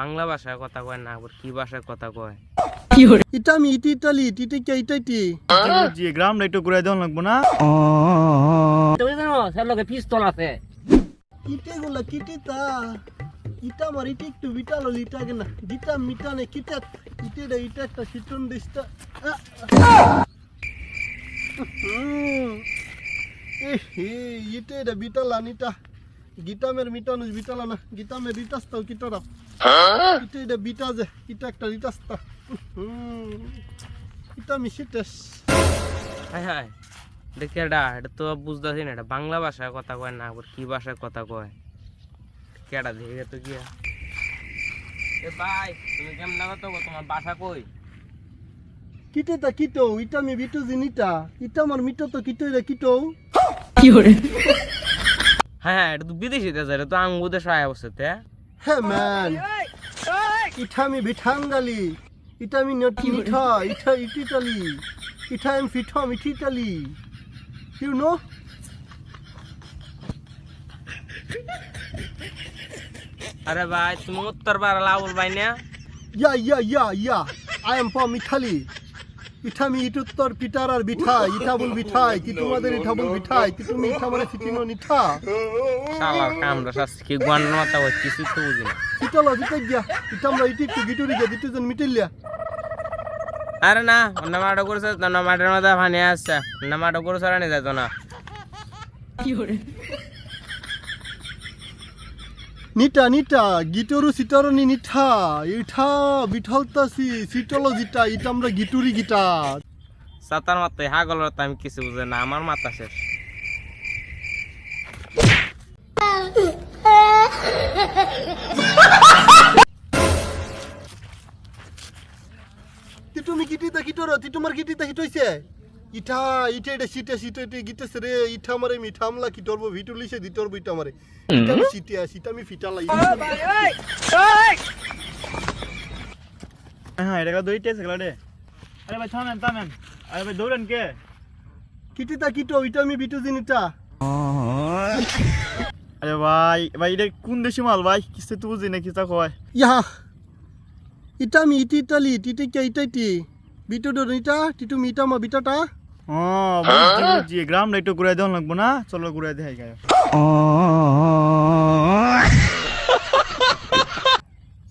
বাংলা ভাষায় কথা কয় না আবার কি ভাষায় কথা কয়? ইটা আমি ইটি ইটালি ইটি কে ইটা ইটি। জি গ্রাম দেওয়া লাগবো না? তুমি জানো স্যার লোকে পিস্তল আছে। কিটে গুলা কিটে তা। ইটা আমার ইটি একটু বিটালো ইটা গে না। গিটা মিটা নে কিটা ইটে রে ইটা একটা সিটন দিস্তা ইটে। রে বিটালা নিটা গিটা মের মিটানো বিটালা না গিটা মের রিটাস্তাও কিটা ইটে রে বিটা যে ইটা একটা রিটাস্তা। ইটা মিশিটেস হাই হাই। দেখি এটা এটা তো বুঝতেছি না এটা বাংলা ভাষায় কথা কয় না আবার কি ভাষায় কথা কয়? কেডা দেখে তো কি এ ভাই তুমি কেমন কথা কো তোমার বাসা কই? কিটে তা কিটো ইটা মি বিটু জিনিটা ইটা আমার মিটো তো কিটো রে কিটো। হ্যাঁ হ্যাঁ এটা তো বিদেশি দেশ এটা তো আঙ্গু দেশ আয় অবস্থাতে হ্যাঁ ম্যান। ইটা আমি বিঠাঙ্গালি ইটা আমি নটি মিঠা ইটা ইটিটালি ইটা আমি ফিঠা মিঠিটালি ইউ নো আরে ভাই তুমি উত্তর বার লাউল ভাই না? Yeah yeah yeah yeah I am from Italy ইটা আমি ইটুত্তর পিটার আর বিঠাই ইটা বল বিঠাই কি তোমাদের ইটা বল বিঠাই কি তুমি ইটা মানে ফিটিনো নিঠা? শালার কামড়া শাস্তি কি গন্ড মাথা হয় কিছু তো বুঝি না। কিটালো জিতে গিয়া ইটা আমরা ইটি একটু গিটুরি গিয়া দিতে মিটিলিয়া আরে না অন্য মাটো করেছে অন্য মাঠের মধ্যে পানি আসছে অন্য মাটো করে সরানি যেত না। নিটা নিটা গিটরু সিটরনি নিঠা ইঠা বিঠলতাসি সিটলো জিটা ইটা আমরা গিটুরি গিটা। সাতার মাথায় হাগলের তো আমি কিছু বুঝে না আমার মাথা শেষ। তুমি গিটিতা গিটর তি তোমার গিটিতা হিট হইছে ইঠা ইটে এটা সিটে সিটে ইটে গিতেছে রে। ইঠা মারে মিঠা আমলা কি টরবো ভিটুলিছে দিটরবো ইটা মারে। ইটা সিটে সিটা আমি ফিটালাই হ্যাঁ এটা দৌড়িতে আছে রে। আরে ভাই থামেন থামেন। আরে ভাই দৌড়েন কে? কিটিতা কিটো ইটা আমি বিটু জিনিটা আরে ভাই ভাই এটা কোন দেশি মাল ভাই? কিছু তো বুঝি না কিতা কয়? ইয়া ইটা আমি ইটি ইটালি টিটে কে ইটা ইটি বিটু ডনিটা টিটু মিটা মা বিটাটা ও বুঝছি বুঝছি গ্রাম একটু ঘুরাই দেওয়া লাগবো না চলো ঘুরাই দেখাই গায়ে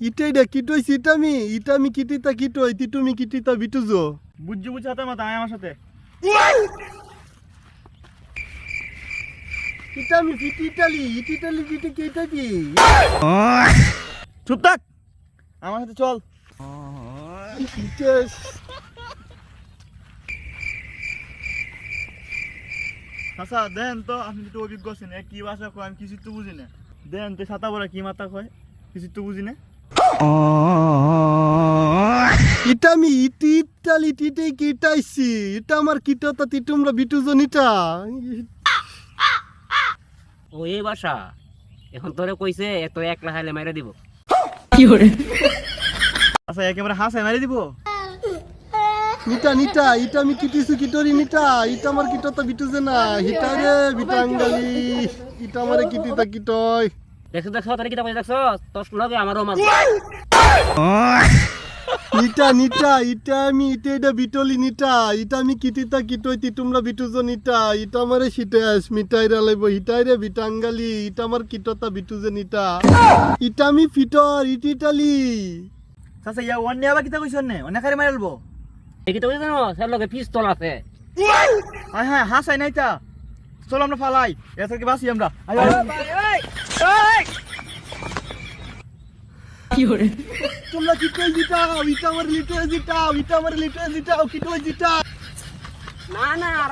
ইটাই রে কিটই সিটামি ইটামি কিটিতা কিটই তিটুমি কিটিতা বিটুজো বুঝছি বুঝছি হাতে মাথা আয় আমার সাথে ইটামি ফিটিটালি ইটিটালি টিটে কে ইটাটি চুপ থাক আমার সাথে চল ইটেস আচ্ছা দেন তো আপনি তো অভিজ্ঞ আছেন কি ভাষা কয় আমি কিছু তো বুঝি না। দেন তো ছাতা বড় কি মাথা কয় কিছু তো বুঝি না। ইটামি ইটিটালি টিটে কিটাইছি এটা আমার কিটতা তিটুমরা বিটুজো নিটা ও এই বাসা এখন তোরে কইছে তো একলা খাইলে মাইরা দিব। আচ্ছা একেবারে হাসাই মারি দিব? নিটা নিটা ইটামি কিটিসু কিটরি নিটা ইটা আমার কিটতা বিটুজে না হিটা রে বিটাঙ্গালি ইটা আমারে কিটিতা কিটয় দেখছ দেখছ তোরে কিতা কইছে দেখছ? তোর লগে আমারও মাল। নিটা নিটা ইটা আমি ইটা এটা বিটলি নিটা ইটা আমি কিটিতা কিটই তিটুমরা বিটুজো নিটা ইটা আমারে সিটাস মিটাই রে লাইব হিটাই রে বিটাঙ্গালি ইটা আমার কিটতা বিটুজে নিটা। ইটা আমি ফিটর ইটিটালি আচ্ছা ইয়া অন্য আবার কিতা কইছ নে অন্য খারে মারলবো এই কিতা কইছে জানো স্যার লোকে পিস্তল আছে। হ্যাঁ হ্যাঁ হাসাই নাই তা। চলো আমরা ফালাই এর থেকে বাসি আমরা। আয়, আয়। তোমরা ইটা আমার ইটা আমার জিটাও কিটই জিটাও না না না